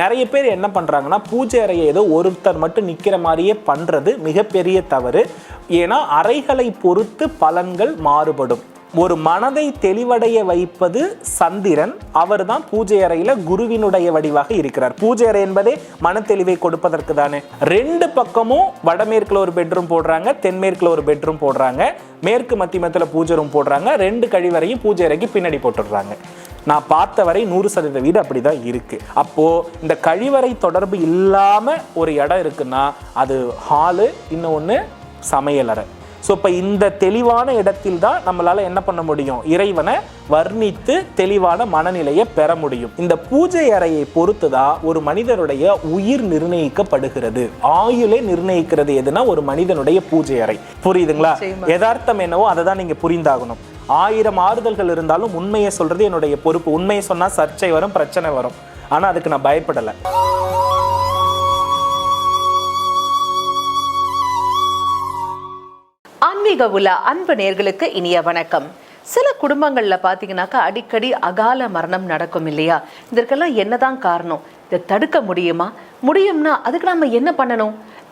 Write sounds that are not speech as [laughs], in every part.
நிறைய பேர் என்ன பண்ணுறாங்கன்னா பூஜை அறையை ஏதோ ஒருத்தர் மட்டும் நிற்கிற மாதிரியே பண்ணுறது மிகப்பெரிய தவறு. ஏன்னா அறைகளை பொறுத்து பலன்கள் மாறுபடும். ஒரு மனதை தெளிவடைய வைப்பது சந்திரன். அவர் தான் பூஜை அறையில் குருவினுடைய வடிவாக இருக்கிறார். பூஜை அறை என்பதே மன தெளிவை கொடுப்பதற்கு தானே. ரெண்டு பக்கமும் வடமேற்கில் ஒரு பெட்ரூம் போடுறாங்க தென்மேற்கில் ஒரு பெட்ரூம் போடுறாங்க. மேற்கு மத்தியமத்துல பூஜை ரூம் போடுறாங்க. ரெண்டு கழிவறையும் பூஜை அறைக்கு பின்னாடி போட்டுடுறாங்க. நான் பார்த்த வரை நூறு சதவீத வீடு அப்படிதான் இருக்கு. அப்போ இந்த கழிவறை தொடர்பு இல்லாம ஒரு இடம் இருக்குன்னா அது ஹாலு இன்னொன்று சமையலறை ஸோ இப்போ இந்த தெளிவான இடத்தில் தான் நம்மளால என்ன பண்ண முடியும்? இறைவனை வர்ணித்து தெளிவான மனநிலையை பெற முடியும். இந்த பூஜை அறையை பொறுத்து தான் ஒரு மனிதனுடைய உயிர் நிர்ணயிக்கப்படுகிறது. ஆயுளே நிர்ணயிக்கிறது எதுனா ஒரு மனிதனுடைய பூஜை அறை. புரியுதுங்களா. யதார்த்தம் என்னவோ அதை தான் நீங்க புரிந்தாகணும். ஆயிரம் ஆறுதல்கள் இருந்தாலும் உண்மையை சொல்றது என்னுடைய பொறுப்பு. உண்மையை சொன்னா சர்ச்சை வரும் பிரச்சனை வரும். ஆனா அதுக்கு நான் பயப்படலை. ஆன்மீக உள்ள அன்பு நேர்களுக்கு இனிய வணக்கம். சில குடும்பங்கள்ல பாத்தீங்கன்னாக்கா அடிக்கடி அகால மரணம் நடக்கும் இல்லையா? இதற்கெல்லாம் என்னதான் காரணம்? இதை தடுக்க முடியுமா? முடியும்னா அதுக்கு நம்ம என்ன பண்ணணும்?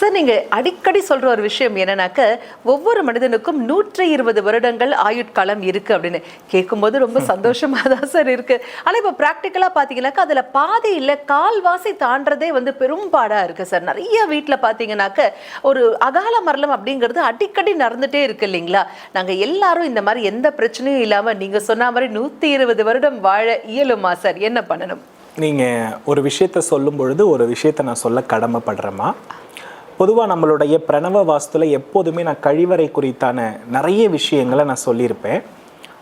சார் நீங்க அடிக்கடி சொல்ற ஒரு விஷயம் என்னன்னாக்க ஒவ்வொரு மனிதனுக்கும் நூற்றி இருபது வருடங்கள் ஆயுட்காலம் இருக்கு அப்படின்னு. கேட்கும்போது ரொம்ப [laughs] சந்தோஷமா தான் சார் இருக்கு. ஆனா இப்ப பிராக்டிக்கலா பாத்தீங்கன்னாக்கா அதுல பாதி இல்ல கால்வாசி தாண்டறதே வந்து பெரும்பாடா இருக்கு சார். நிறைய வீட்ல பாத்தீங்கன்னாக்க ஒரு அகால மரணம் அப்படிங்கிறது அடிக்கடி நடந்துட்டே இருக்கு இல்லைங்களா? நாங்க எல்லாரும் இந்த மாதிரி எந்த பிரச்சனையும் இல்லாம நீங்க சொன்ன மாதிரி நூத்தி இருபது வருடம் வாழ இயலுமா சார்? என்ன பண்ணணும்? நீங்க ஒரு விஷயத்த சொல்லும் பொழுது ஒரு விஷயத்த நான் சொல்ல கடமைப்படுறேம்மா. பொதுவாக நம்மளுடைய பிரணவ வாஸ்துல எப்போதுமே நான் கழிவறை குறித்தான நிறைய விஷயங்களை நான் சொல்லியிருப்பேன்.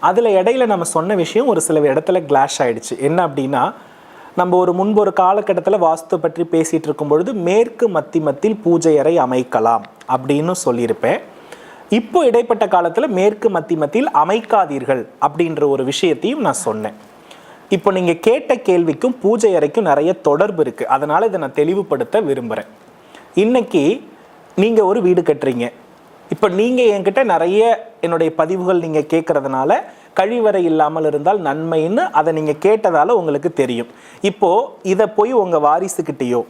அதில் இடையில நம்ம சொன்ன விஷயம் ஒரு சில இடத்துல கிளாஷ் ஆயிடுச்சு. என்ன அப்படின்னா நம்ம ஒரு முன்பு ஒரு காலகட்டத்தில் வாஸ்து பற்றி பேசிகிட்டு இருக்கும் பொழுது மேற்கு மத்திமத்தில் பூஜை அறை அமைக்கலாம் அப்படின்னு சொல்லியிருப்பேன். இப்போ இடைப்பட்ட காலத்தில் மேற்கு மத்திமத்தில் அமைக்காதீர்கள் அப்படின்ற ஒரு விஷயத்தையும் நான் சொன்னேன். இப்போ நீங்கள் கேட்ட கேள்விக்கும் பூஜை அறைக்கும் நிறைய தொடர்பு இருக்குது அதனால் இதை நான் தெளிவுபடுத்த விரும்புகிறேன் இன்னைக்கு நீங்க ஒரு வீடு கட்டுறீங்க. இப்போ நீங்க என்கிட்ட நிறைய என்னுடைய பதிவுகள் நீங்க கேட்கறதுனால கழிவறை இல்லாமல் இருந்தால் நன்மைன்னு அதை நீங்க கேட்டதால உங்களுக்கு தெரியும். இப்போ இதை போய் உங்க வாரிசுக்கிட்டேயோ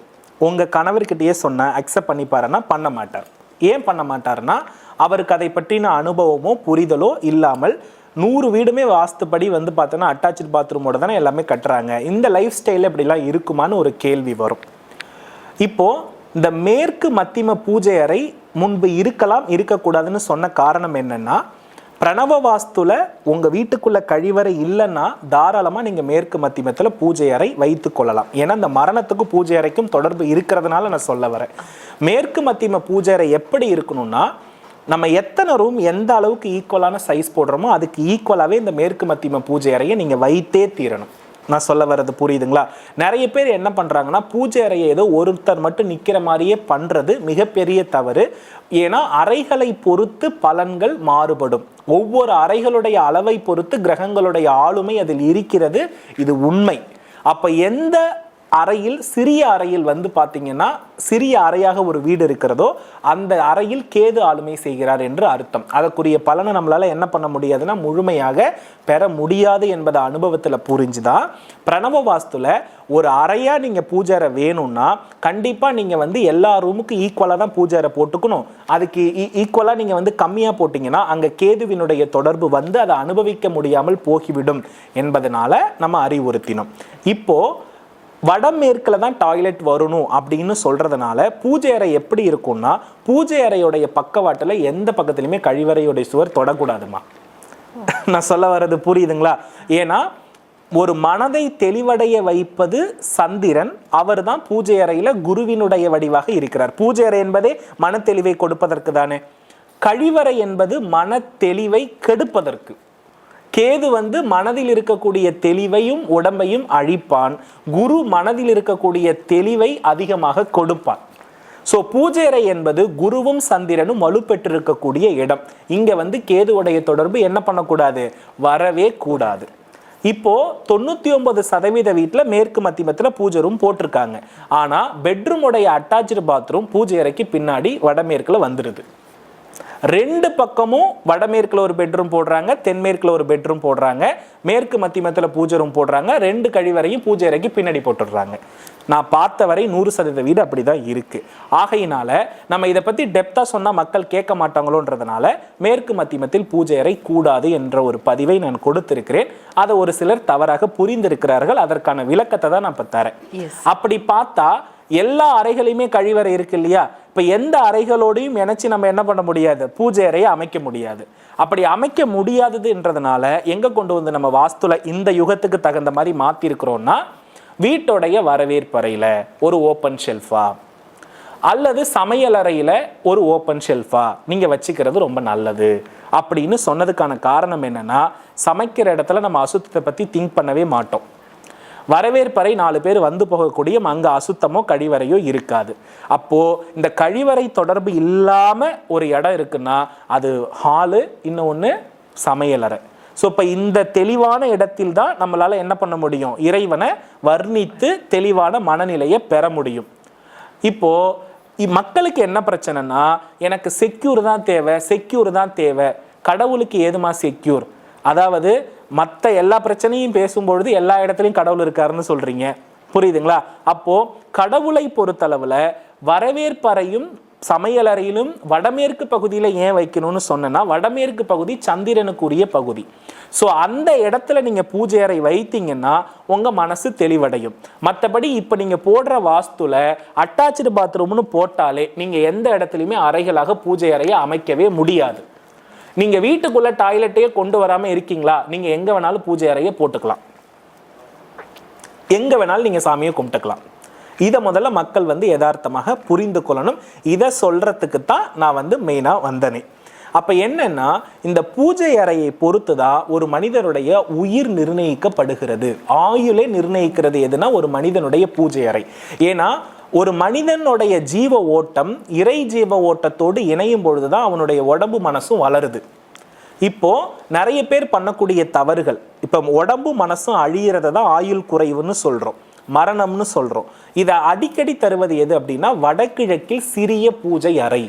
உங்க கணவர்கிட்டயே சொன்ன அக்செப்ட் பண்ணிப்பாருன்னா பண்ண மாட்டார். ஏன் பண்ண மாட்டார்னா அவருக்கு அதை பற்றின அனுபவமோ புரிதலோ இல்லாமல் நூறு வீடுமே வாஸ்துப்படி வந்து பார்த்தோன்னா அட்டாச்சு பாத்ரூமோட தானே எல்லாமே கட்டுறாங்க. இந்த லைஃப் ஸ்டைல் இப்படிலாம் இருக்குமான்னு ஒரு கேள்வி வரும். இப்போது இந்த மேற்கு மத்திம பூஜை அறை முன்பு இருக்கலாம் இருக்கக்கூடாதுன்னு சொன்ன காரணம் என்னன்னா பிரணவ வாஸ்துல உங்க வீட்டுக்குள்ள கழிவறை இல்லைன்னா தாராளமா நீங்க மேற்கு மத்தியமத்துல பூஜை அறை வைத்து கொள்ளலாம். ஏன்னா இந்த மரணத்துக்கும் பூஜை அறைக்கும் தொடர்பு இருக்கிறதுனால நான் சொல்ல வரேன். மேற்கு மத்தியம பூஜை அறை எப்படி இருக்கணும்னா நம்ம எத்தனை ரூம் எந்த அளவுக்கு ஈக்குவலான சைஸ் போடுறோமோ அதுக்கு ஈக்குவலாகவே இந்த மேற்கு மத்தியம பூஜை அறையை நீங்கள் வைத்தே தீரணும். நான் சொல்ல வர்றது புரியுதுங்களா? நிறைய பேர் என்ன பண்ணுறாங்கன்னா பூஜை அறையை ஏதோ ஒருத்தர் மட்டும் நிற்கிற மாதிரியே பண்ணுறது மிகப்பெரிய தவறு. ஏன்னா அறைகளை பொறுத்து பலன்கள் மாறுபடும். ஒவ்வொரு அறைகளுடைய அளவை பொறுத்து கிரகங்களுடைய ஆளுமை அதில் இருக்கிறது. இது உண்மை. அப்போ எந்த அறையில் சிறிய அறையில் வந்து பார்த்தீங்கன்னா சிறிய அறையாக ஒரு வீடு இருக்கிறதோ அந்த அறையில் கேது ஆளுமை செய்கிறார் என்று அர்த்தம். அதற்குரிய பலனை நம்மளால் என்ன பண்ண முடியாதுன்னா முழுமையாக பெற முடியாது என்பதை அனுபவத்தில் புரிஞ்சுதான் பிரணவ வாஸ்துல ஒரு அறையாக நீங்கள் பூஜாரை வேணும்னா கண்டிப்பாக நீங்கள் வந்து எல்லா ரூமுக்கும் ஈக்குவலாக தான் பூஜாரை போட்டுக்கணும். அதுக்கு e-, ஈக்குவலாக நீங்கள் வந்து கம்மியாக போட்டிங்கன்னா அங்கே கேதுவினுடைய தொடர்பு வந்து அதை அனுபவிக்க முடியாமல் போகிவிடும் என்பதனால நம்ம அறிவுறுத்தினோம். இப்போது வடமேற்கில் தான் டாய்லெட் வரணும் அப்படின்னு சொல்கிறதுனால பூஜை அறை எப்படி இருக்கும்னா பூஜை அறையுடைய பக்கவாட்டில் எந்த பக்கத்துலையுமே கழிவறையுடைய சுவர் தொடக்கூடாதுமா. நான் சொல்ல வர்றது புரியுதுங்களா? ஏன்னா ஒரு மனதை தெளிவடைய வைப்பது சந்திரன் அவர் தான் பூஜை அறையில் குருவினுடைய வடிவாக இருக்கிறார். பூஜை அறை என்பதே மன தெளிவை கொடுப்பதற்கு தானே கழிவறை என்பது மன தெளிவை கெடுப்பதற்கு. கேது வந்து மனதில் இருக்கக்கூடிய தெளிவையும் உடம்பையும் அழிப்பான். குரு மனதில் இருக்கக்கூடிய தெளிவை அதிகமாக கொடுப்பான். ஸோ பூஜை அறை என்பது குருவும் சந்திரனும் வலுப்பெற்றிருக்கக்கூடிய இடம். இங்கே வந்து கேதுவுடைய தொடர்பு என்ன பண்ணக்கூடாது? வரவே கூடாது. இப்போ தொண்ணூத்தி ஒன்பது சதவீத வீட்டில் மேற்கு மத்தியமத்தில் பூஜை ரூம் போட்டிருக்காங்க. ஆனால் பெட்ரூமுடைய அட்டாச்சு பாத்ரூம் பூஜை அறைக்கு பின்னாடி வடமேற்கில் வந்துடுது ரெண்டு பக்கமும் வடமேற்குல ஒரு பெட்ரூம் போடுறாங்க தென்மேற்குல ஒரு பெட்ரூம் போடுறாங்க மேற்கு மத்தியமத்தில் பூஜை ரூம் போடுறாங்க ரெண்டு கழிவறையும் பூஜை அறைக்கு பின்னாடி போட்டுடுறாங்க. நான் பார்த்த வரை நூறு சதவீத வீடு அப்படிதான் இருக்கு. ஆகையினால நம்ம இதை பத்தி டெப்தா சொன்னா மக்கள் கேட்க மாட்டாங்களோன்றதுனால மேற்கு மத்தியமத்தில் பூஜை அறை கூடாது என்ற ஒரு பதிவை நான் கொடுத்திருக்கிறேன். அதை ஒரு சிலர் தவறாக புரிந்திருக்கிறார்கள். அதற்கான விளக்கத்தை தான் நான் இப்ப தரேன். அப்படி பார்த்தா எல்லா அறைகளையுமே கழிவறை இருக்கு இல்லையா? இப்போ எந்த அறைகளோடையும் இணைச்சி நம்ம என்ன பண்ண முடியாது? பூஜை அறையை அமைக்க முடியாது. அப்படி அமைக்க முடியாததுன்றதுனால எங்கே கொண்டு வந்து நம்ம வாஸ்துல இந்த யுகத்துக்கு தகுந்த மாதிரி மாற்றிருக்கிறோம்னா வீட்டோடைய வரவேற்பறையில ஒரு ஓப்பன் ஷெல்ஃபா அல்லது சமையலறையில் ஒரு ஓப்பன் ஷெல்ஃபா நீங்கள் வச்சுக்கிறது ரொம்ப நல்லது. அப்படின்னு சொன்னதுக்கான காரணம் என்னன்னா சமைக்கிற இடத்துல நம்ம அசுத்தத்தை பற்றி திங்க் பண்ணவே மாட்டோம். வரவேற்பறை நாலு பேர் வந்து போகக்கூடிய அங்கே அசுத்தமோ கழிவறையோ இருக்காது. அப்போது இந்த கழிவறை தொடர்பு இல்லாமல் ஒரு இடம் இருக்குன்னா அது ஹாலு இன்னொன்று சமையலறை ஸோ இப்போ இந்த தெளிவான இடத்தில் தான் நம்மளால் என்ன பண்ண முடியும்? இறைவனை வர்ணித்து தெளிவான மனநிலையை பெற முடியும். இப்போது இ- மக்களுக்கு என்ன பிரச்சனைனா எனக்கு செக்யூர் தான் தேவை செக்யூர் தான் தேவை. கடவுளுக்கு ஏதுமா செக்யூர் அதாவது மற்ற எல்லா பிரச்சனையும் பேசும்பொழுது எல்லா இடத்துலையும் கடவுள் இருக்காருன்னு சொல்றீங்க. புரியுதுங்களா? அப்போ கடவுளை பொறுத்தளவுல வரவேற்பறையும் சமையலறையிலும் வடமேற்கு பகுதியில் ஏன் வைக்கணும்னு சொன்னேன்னா வடமேற்கு பகுதி சந்திரனுக்குரிய பகுதி. ஸோ அந்த இடத்துல நீங்க பூஜை அறை வைத்தீங்கன்னா உங்க மனசு தெளிவடையும். மற்றபடி இப்போ நீங்க போடுற வாஸ்துல அட்டாச்சு பாத்ரூம்னு போட்டாலே நீங்க எந்த இடத்துலையுமே அறைகளாக பூஜை அறையை அமைக்கவே முடியாது. நீங்க வீட்டுக்குள்ள டாய்லெட்டையே கொண்டு வராம இருக்கீங்களா? நீங்க எங்க வேணாலும் பூஜை அறையை போட்டுக்கலாம். எங்க வேணாலும் நீங்க சாமியை கும்பிட்டுக்கலாம். இதை முதல்ல மக்கள் வந்து யதார்த்தமாக புரிந்து கொள்ளணும். இதை சொல்றதுக்கு தான் நான் வந்து மெயினாக வந்தனே. அப்போ என்னன்னா இந்த பூஜை அறையை பொறுத்து தான் ஒரு மனிதனுடைய உயிர் நிர்ணயிக்கப்படுகிறது. ஆயுளை நிர்ணயிக்கிறது எதுனா ஒரு மனிதனுடைய பூஜை அறை. ஏன்னா ஒரு மனிதனுடைய ஜீவ ஓட்டம் இறை ஜீவ ஓட்டத்தோடு இணையும் பொழுது தான் அவனுடைய உடம்பு மனசும் வளருது. இப்போ நிறைய பேர் பண்ணக்கூடிய தவறுகள் இப்போ உடம்பு மனசும் அழியிறத தான் ஆயுள் குறைவுன்னு சொல்கிறோம் மரணம்னு சொல்கிறோம் இதை அடிக்கடி தருவது எது அப்படின்னா வடகிழக்கில் சிறிய பூஜை அறை.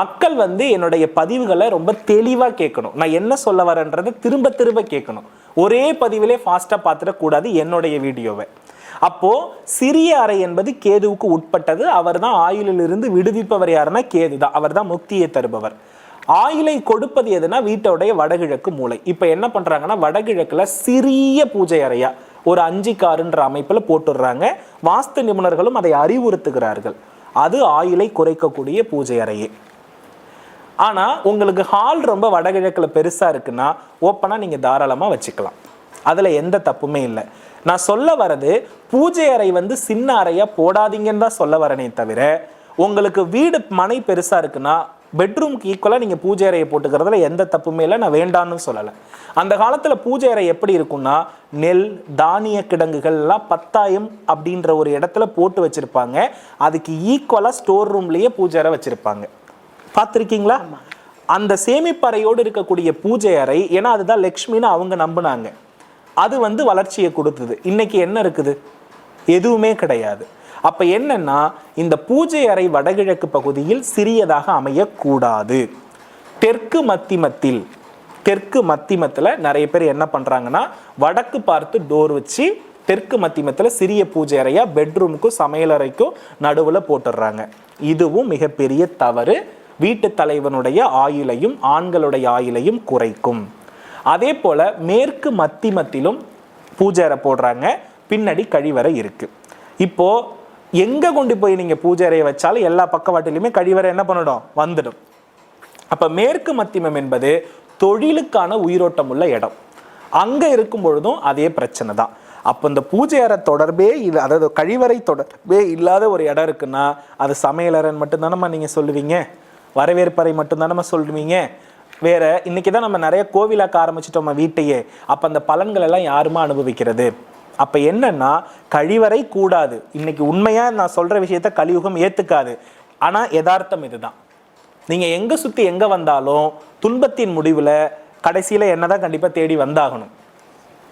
மக்கள் வந்து என்னுடைய பதிவுகளை ரொம்ப தெளிவாக கேட்கணும். நான் என்ன சொல்ல வரேன்றதை திரும்ப திரும்ப கேட்கணும். ஒரே பதிவிலே ஃபாஸ்ட்டாக பார்த்துடக்கூடாது என்னுடைய வீடியோவை. அப்போ சிறிய அறை என்பது கேதுவுக்கு உட்பட்டது. அவர்தான் ஆயுளிலிருந்து விடுவிப்பவர் யாருன்னா கேது தான். அவர் தான் முக்தியை தருபவர். ஆயுளை கொடுப்பது எதுனா வீட்டோடைய வடகிழக்கு மூலை. இப்போ என்ன பண்றாங்கன்னா வடகிழக்குல சிறிய பூஜை அறையா ஒரு அஞ்சு காருன்ற அமைப்புல போட்டுடுறாங்க. வாஸ்து நிபுணர்களும் அதை அறிவுறுத்துகிறார்கள். அது ஆயிலை குறைக்கக்கூடிய பூஜை அறையே. ஆனா உங்களுக்கு ஹால் ரொம்ப வடகிழக்குல பெருசா இருக்குன்னா ஓப்பனா நீங்க தாராளமா வச்சுக்கலாம். அதுல எந்த தப்புமே இல்லை. நான் சொல்ல வரது பூஜை அறை வந்து சின்ன அறையா போடாதீங்கன்னு தான் சொல்ல வரனே தவிர உங்களுக்கு வீடு மனை பெருசா இருக்குன்னா பெட்ரூம்க்கு ஈக்குவலாக நீங்கள் பூஜை அறையை போட்டுக்கிறதுல எந்த தப்புமே இல்லை நான் வேண்டான்னு சொல்லலை. அந்த காலத்தில் பூஜை அறை எப்படி இருக்கும்னா நெல் தானிய கிடங்குகள் எல்லாம் பத்தாயம் அப்படின்ற ஒரு இடத்துல போட்டு வச்சிருப்பாங்க. அதுக்கு ஈக்குவலாக ஸ்டோர் ரூம்லேயே பூஜை அறை வச்சிருப்பாங்க. பார்த்துருக்கீங்களா? அந்த சேமிப்பறையோடு இருக்கக்கூடிய பூஜை அறை ஏன்னா அதுதான் லக்ஷ்மின்னு அவங்க நம்பினாங்க. அது வந்து வளர்ச்சியை கொடுத்தது. இன்னைக்கு என்ன இருக்குது? எதுவுமே கிடையாது. அப்ப என்னன்னா இந்த பூஜை அறை வடகிழக்கு பகுதியில் சிறியதாக அமையக்கூடாது. தெற்கு மத்திமத்தில் தெற்கு மத்திமத்தில் நிறைய பேர் என்ன பண்ணுறாங்கன்னா வடக்கு பார்த்து டோர் வச்சு தெற்கு மத்திமத்தில் சிறிய பூஜை அறையாக பெட்ரூமுக்கும் சமையலறைக்கும் நடுவில் போட்டுடுறாங்க. இதுவும் மிகப்பெரிய தவறு. வீட்டு தலைவனுடைய ஆயுளையும் ஆண்களுடைய ஆயுளையும் குறைக்கும். அதே போல மேற்கு மத்திமத்திலும் பூஜை அறை போடுறாங்க. பின்னாடி கழிவறை இருக்கு. இப்போ எங்க கொண்டு போய் நீங்க பூஜை அறையை வச்சாலும் எல்லா பக்கவாட்டிலுமே கழிவறை என்ன பண்ணிடும்? வந்துடும். அப்ப மேற்கு மத்திமம் என்பது தொழிலுக்கான உயிரோட்டம் உள்ள இடம். அங்க இருக்கும் பொழுதும் அதே பிரச்சனை தான். அப்போ இந்த பூஜை அறை தொடர்பே இது அதாவது கழிவறை தொடர்பே இல்லாத ஒரு இடம் இருக்குன்னா அது சமையலறைன்னு மட்டும்தானம்மா நீங்க சொல்லுவீங்க? வரவேற்பறை மட்டும்தானம்மா சொல்லுவீங்க? வேற இன்னைக்கு தான் நம்ம நிறைய கோவிலாக்க ஆரம்பிச்சிட்டோம் நம்ம வீட்டையே. அப்ப அந்த பலன்கள் எல்லாம் யாருமா அனுபவிக்கிறது? அப்ப என்னன்னா கழிவறை கூடாது. இன்னைக்கு உண்மையா நான் சொல்ற விஷயத்த கலியுகம் ஏத்துக்காது. ஆனா யதார்த்தம் இதுதான். நீங்க எங்க சுத்தி எங்க வந்தாலும் துன்பத்தின் முடிவுல கடைசியில என்னதான் கண்டிப்பா தேடி வந்தாகணும்.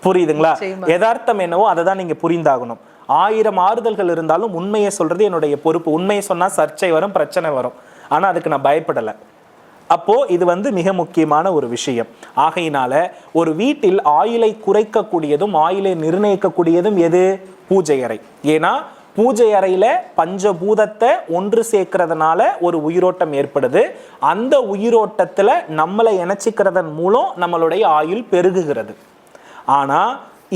புரியுதுங்களா. யதார்த்தம் என்னவோ அதை தான் நீங்க புரிந்தாகணும். ஆயிரம் ஆறுதல்கள் இருந்தாலும் உண்மையை சொல்றது என்னுடைய பொறுப்பு. உண்மையை சொன்னா சர்ச்சை வரும் பிரச்சனை வரும். ஆனா அதுக்கு நான் பயப்படலை. அப்போ இது வந்து மிக முக்கியமான ஒரு விஷயம். ஆகையினால ஒரு வீட்டில் ஆயுளை குறைக்கக்கூடியதும் ஆயுளை நிர்ணயிக்கக்கூடியதும் எது? பூஜை அறை. ஏன்னா பூஜை அறையில பஞ்சபூதத்தை ஒன்று சேர்க்கறதுனால ஒரு உயிரோட்டம் ஏற்படுது. அந்த உயிரோட்டத்துல நம்மளை இணைச்சிக்கிறதன் மூலம் நம்மளுடைய ஆயுள் பெருகுகிறது. ஆனா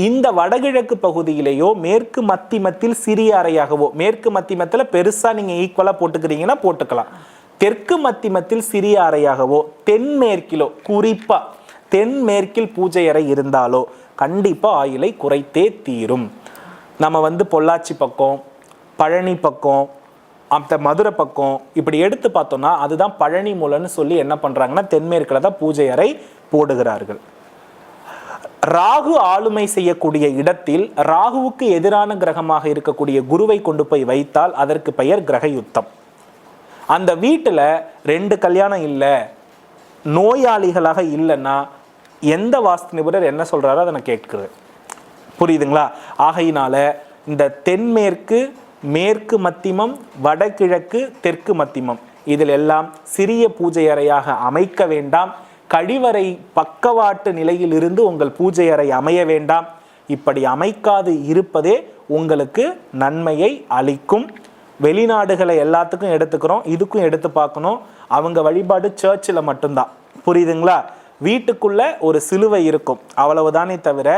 இந்த வடகிழக்கு பகுதியிலேயோ மேற்கு மத்திமத்தில் சிறிய அறையாகவோ மேற்கு மத்திமத்தில் பெருசாக நீங்கள் ஈக்குவலாக போட்டுக்கிறீங்கன்னா போட்டுக்கலாம். தெற்கு மத்திமத்தில் சிறிய அறையாகவோ தென்மேற்கிலோ குறிப்பா தென்மேற்கில் பூஜை அறை இருந்தாலோ கண்டிப்பா ஆயுளை குறைத்தே தீரும். நம்ம வந்து பொள்ளாச்சி பக்கம் பழனி பக்கம் அந்த மதுரை பக்கம் இப்படி எடுத்து பார்த்தோம்னா அதுதான் பழனி மூலன்னு சொல்லி என்ன பண்றாங்கன்னா தென்மேற்கில் தான் பூஜை அறை போடுகிறார்கள். ராகு ஆளுமை செய்யக்கூடிய இடத்தில் ராகுவுக்கு எதிரான கிரகமாக இருக்கக்கூடிய குருவை கொண்டு போய் வைத்தால் அதற்கு பெயர் கிரக யுத்தம் அந்த வீட்டில் ரெண்டு கல்யாணம் இல்லை. நோயாளிகளாக இல்லைன்னா எந்த வாஸ்து நிபுணர் என்ன சொல்கிறாரோ அதை நான் கேட்குறேன். புரியுதுங்களா? ஆகையினால இந்த தென்மேற்கு மேற்கு மத்திமம் வடகிழக்கு தெற்கு மத்திமம் இதில் எல்லாம் சிறிய பூஜை அறையாக அமைக்க வேண்டாம். கழிவறை பக்கவாட்டு நிலையில் இருந்து உங்கள் பூஜை அறை அமைய வேண்டாம். இப்படி அமைக்காது இருப்பதே உங்களுக்கு நன்மையை அளிக்கும். வெளிநாடுகளை எல்லாத்துக்கும் எடுத்துக்கிறோம் இதுக்கும் எடுத்து பார்க்கணும். அவங்க வழிபாடு சர்ச்சில் மட்டும்தான். புரியுதுங்களா? வீட்டுக்குள்ள ஒரு சிலுவை இருக்கும். அவ்வளவுதானே தவிர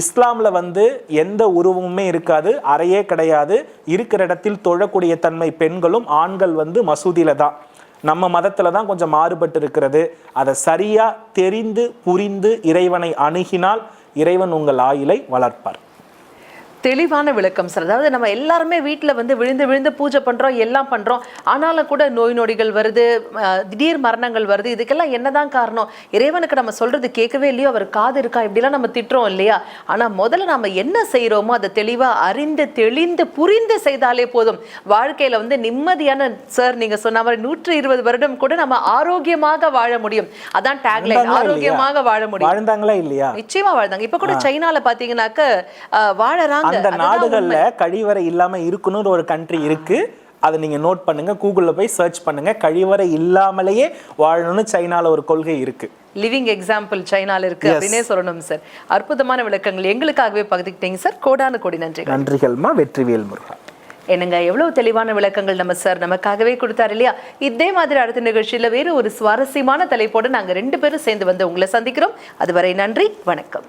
இஸ்லாமில் வந்து எந்த உருவமுமே இருக்காது அறையே கிடையாது. இருக்கிற இடத்தில் தொழக்கூடிய தன்மை பெண்களும் ஆண்கள் வந்து மசூதியில் தான். நம்ம மதத்தில் தான் கொஞ்சம் மாறுபட்டு இருக்கிறது. அதை சரியாக தெரிந்து புரிந்து இறைவனை அணுகினால் இறைவன் உங்கள் ஆயுளை வளர்ப்பார். தெளிவான விளக்கம் சார் அதாவது நம்ம எல்லாருமே வீட்டில் வந்து விழுந்து விழுந்து பூஜை பண்றோம் எல்லாம் பண்றோம். ஆனாலும் கூட நோய் நொடிகள் வருது திடீர் மரணங்கள் வருது. இதுக்கெல்லாம் என்னதான் காரணம்? இறைவனுக்கு நம்ம சொல்றது கேட்கவே இல்லையோ? அவர் காது இருக்கா? இப்படிலாம் நம்ம திட்டுறோம் இல்லையா? ஆனா முதல்ல நம்ம என்ன செய்றோமோ அதை தெளிவா அறிந்து தெளிந்து புரிந்து செய்தாலே போதும். வாழ்க்கையில வந்து நிம்மதியான சார் நீங்க சொன்ன மாதிரி நூற்றி இருபது வருடம் கூட நம்ம ஆரோக்கியமாக வாழ முடியும். அதான் டேக்லைன்? ஆரோக்கியமாக வாழ முடியும். வாழ்ந்தாங்களா இல்லையா? நிச்சயமா வாழ்ந்தாங்க. இப்ப கூட சைனால பாத்தீங்கன்னாக்க அஹ், வாழறாங்க. அந்த நாடுகள்ல கழிவறை இல்லாம இருக்கணும்னு ஒரு கண்ட்ரி இருக்கு. அதை நீங்க நோட் பண்ணுங்க கூகுள்ல போய் சர்ச் பண்ணுங்க. கழிவறை இல்லாமலேயே வாழணும்னு சைனால ஒரு கொள்கை இருக்கு. லிவிங் எக்ஸாம்பிள் சைனால இருக்கு அப்படின்னே சொல்லணும் சார் அற்புதமான விளக்கங்கள் எங்களுக்காகவே பகிர்ந்துக்கிட்டீங்க சார் கோடானு கோடி நன்றிகள். நன்றிகள்மா வெற்றிவேல் முருகா. என்னங்க எவ்வளவு தெளிவான விளக்கங்கள் நம்ம சார் நமக்காகவே கொடுத்தாரு இல்லையா? இதே மாதிரி அடுத்த நிகழ்ச்சியில வேறு ஒரு சுவாரஸ்யமான தலைப்போடு நாங்க ரெண்டு பேரும் சேர்ந்து வந்து உங்களை சந்திக்கிறோம். அதுவரை நன்றி வணக்கம்.